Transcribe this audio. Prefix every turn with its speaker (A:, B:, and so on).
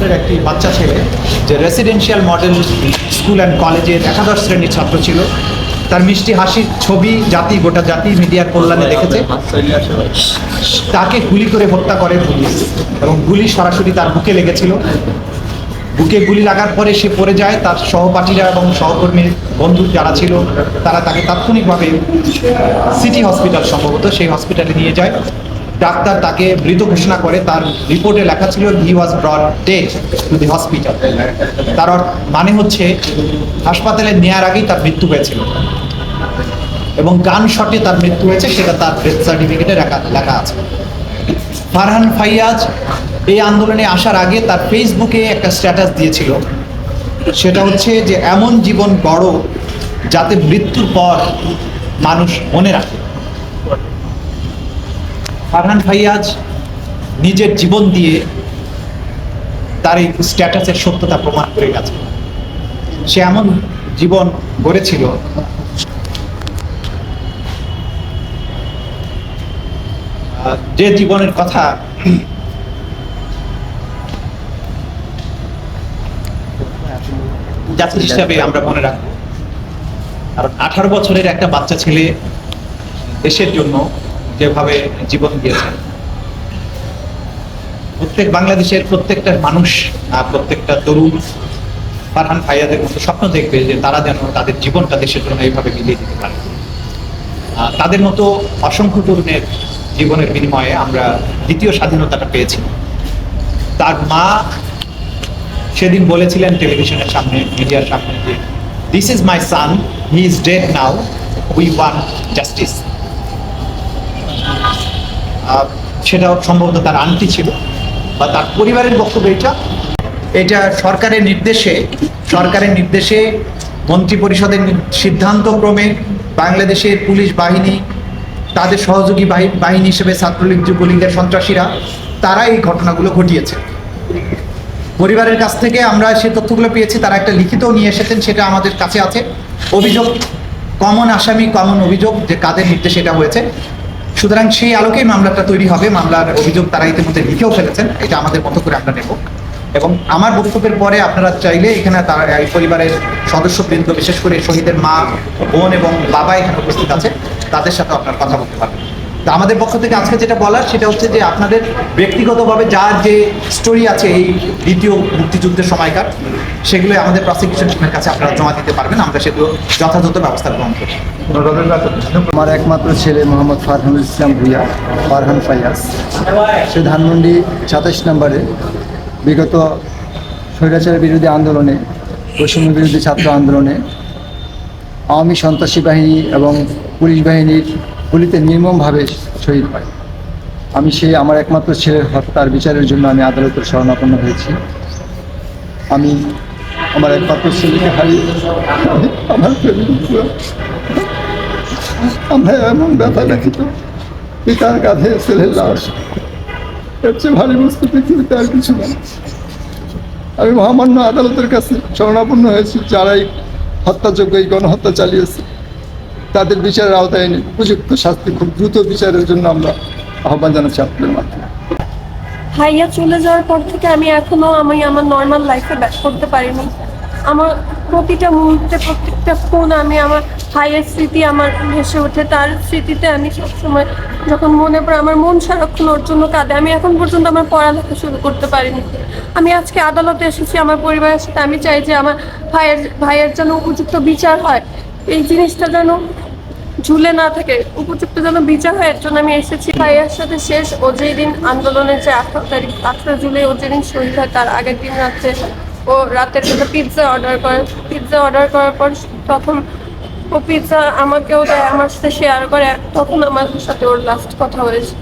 A: বছরের একটি বাচ্চা ছেলে যে রেসিডেন্সিয়াল মডেল স্কুল অ্যান্ড কলেজের একাদশ শ্রেণির ছাত্র ছিল। তার মিষ্টি হাসির ছবি, জাতি, গোটা জাতি মিডিয়ার কল্যাণে দেখেছে। তাকে গুলি করে হত্যা করে পুলিশ এবং গুলি সরাসরি তার বুকে লেগেছিল। বুকে গুলি লাগার পরে সে পড়ে যায়। তার সহপাঠীরা এবং সহকর্মী বন্ধু যারা ছিল, তারা তাকে তাৎক্ষণিকভাবে সিটি হসপিটাল সম্ভবত সেই হসপিটালে নিয়ে যায়। ডাক্তার তাকে মৃত ঘোষণা করে, তার রিপোর্টে লেখা ছিল he was brought dead to the hospital তার মানে হচ্ছে, হাসপাতালে নেওয়ার আগেই তার মৃত্যু হয়েছিল। এবং গান শটে তার মৃত্যু হয়েছে, সেটা তার ডেথ সার্টিফিকেটে লেখা লেখা আছে। ফারহান ফাইয়াজ এই আন্দোলনে আসার আগে তার ফেসবুকে একটা স্ট্যাটাস দিয়েছিল। সেটা হচ্ছে যে, এমন জীবন বড় যাতে মৃত্যুর পর মানুষ মনে রাখে। ফারহান ফাইয়াজ নিজের জীবন দিয়ে তার এই স্ট্যাটাসের সত্যতা প্রমাণ করে গেছে। সে এমন জীবন গড়েছিল যে জীবনের কথা জাতি হিসাবে আমরা মনে রাখব। কারণ আঠারো বছরের একটা বাচ্চা ছেলে দেশের জন্য যেভাবে জীবন দিয়েছে প্রত্যেক বাংলাদেশের প্রত্যেকটা মানুষ প্রত্যেকটা তরুণ ফারহান ফাইয়াদের মতো স্বপ্ন দেখবে যে তারা যেন তাদের জীবনটা দেশের জন্য এইভাবে মিলিয়ে দিতে পারে। তাদের মতো অসংখ্য তরুণের জীবনের বিনিময়ে আমরা দ্বিতীয় স্বাধীনতাটা পেয়েছি। তার মা সেদিন বলেছিলেন টেলিভিশনের সামনে, মিডিয়ার সামনে যে this is my son he is dead now we want justice সেটাও সম্ভবত তার আন্টি ছিল, বা তার পরিবারের বক্তব্য এটা। এটা সরকারের নির্দেশে সরকারের নির্দেশে মন্ত্রী পরিষদের সিদ্ধান্তক্রমে বাংলাদেশের পুলিশ বাহিনী, তাদের সহযোগী বাহি- বাহিনী হিসেবে ছাত্রলীগ, যুবলীগের সন্ত্রাসীরা, তারা এই ঘটনাগুলো ঘটিয়েছে। পরিবারের কাছ থেকে আমরা সে তথ্যগুলো পেয়েছি, তারা একটা লিখিতও নিয়ে এসেছেন, সেটা আমাদের কাছে আছে। অভিযোগ, কমন আসামি, কমন অভিযোগ যে কাদের নির্দেশে এটা হয়েছে। সুতরাং সেই আলোকেই মামলাটা তৈরি হবে। মামলার অভিযোগ তারা ইতিমধ্যে লিখেও ফেলেছেন। এটা আমাদের মতো করে আমরা নেব। এবং আমার বক্তব্যের পরে আপনারা চাইলে এখানে তার পরিবারের সদস্য বৃন্দ বিশেষ করে শহীদের মা, বোন এবং বাবা এখানে উপস্থিত আছে তাদের সাথে আপনার কথা বলতে পারবেন। তা আমাদের পক্ষ থেকে আজকে যেটা বলার সেটা হচ্ছে যে আপনাদের ব্যক্তিগতভাবে যার যে স্টোরি আছে এই দ্বিতীয় মুক্তিযুদ্ধের সময়কার, সেগুলো আমাদের প্রসিকিউশন টিমের কাছে আপনারা জমা দিতে পারবেন। আমরা সেগুলো যথাযথ ব্যবস্থা গ্রহণ করব
B: আমার একমাত্র ছেলে মোহাম্মদ ফারহানুল ইসলাম ভুইয়া, ফারহান ফাইয়াজ। সে ধানমন্ডি সাতাশ নম্বরে বিগত স্বৈরাচার বিরোধী আন্দোলনে, বৈষম্য বিরোধী ছাত্র আন্দোলনে, আওয়ামী সন্ত্রাসী বাহিনী এবং পুলিশ বাহিনীর গুলিতে নির্মমভাবে শহীদ হয়। আমি সেই আমার একমাত্র ছেলের হত্যার বিচারের জন্য আমি আদালতের শরণাপন্ন হয়েছি। আমি আমার একমাত্র ছেলেকে হারিয়ে আমার আমরা এমন ব্যথা দেখিত পিতার কাঁধে ছেলের লাশ। এর চেয়ে ভারী বস্তু পৃথিবীতে আর কিছু না আমি মহামান্য আদালতের কাছে শরণাপন্ন হয়েছি, যারাই হত্যাযোগ্য এই গণহত্যা চালিয়েছে। তাদের বিচারের আওতায় এনে উপযুক্ত শাস্তি খুব দ্রুত বিচারের জন্য আমরা আহ্বান জানাচ্ছি আপনাদের মাধ্যমে।
C: ভাইয়া চলে যাওয়ার পর থেকে আমি এখনও আমি আমার নর্মাল লাইফে ব্যাক করতে পারিনি। আমার প্রতিটা মুহূর্তে, প্রত্যেকটা ফোন আমি আমার ভাইয়ের স্মৃতি আমার ভেসে ওঠে। তার স্মৃতিতে আমি সবসময় যখন মনে পড়ে, আমার মন সারাক্ষণ ওর জন্য কাঁদে। আমি এখন পর্যন্ত আমার পড়ালেখা শুরু করতে পারিনি। আমি আজকে আদালতে এসেছি, আমার পরিবারের সাথে। আমি চাই যে আমার ভাইয়ের ভাইয়ের যেন উপযুক্ত বিচার হয়। এই জিনিসটা যেন ঝুলে না থাকে। উপযুক্ত যেন বিচার হয়, এর জন্য আমি এসেছি। ভাইয়ার সাথে শেষ। ও যেই দিন আন্দোলনের যে আঠারো তারিখ আঠারো জুলাই, ও যেদিন শহীদ হয়, তার আগের দিন রাত্রে ও রাতের সাথে পিৎজা অর্ডার করে। পিৎজা অর্ডার করার পর তখন ও পিৎজা আমাকেও দেয়, আমার সাথে শেয়ার করে তখন আমার সাথে ওর লাস্ট কথা হয়েছে।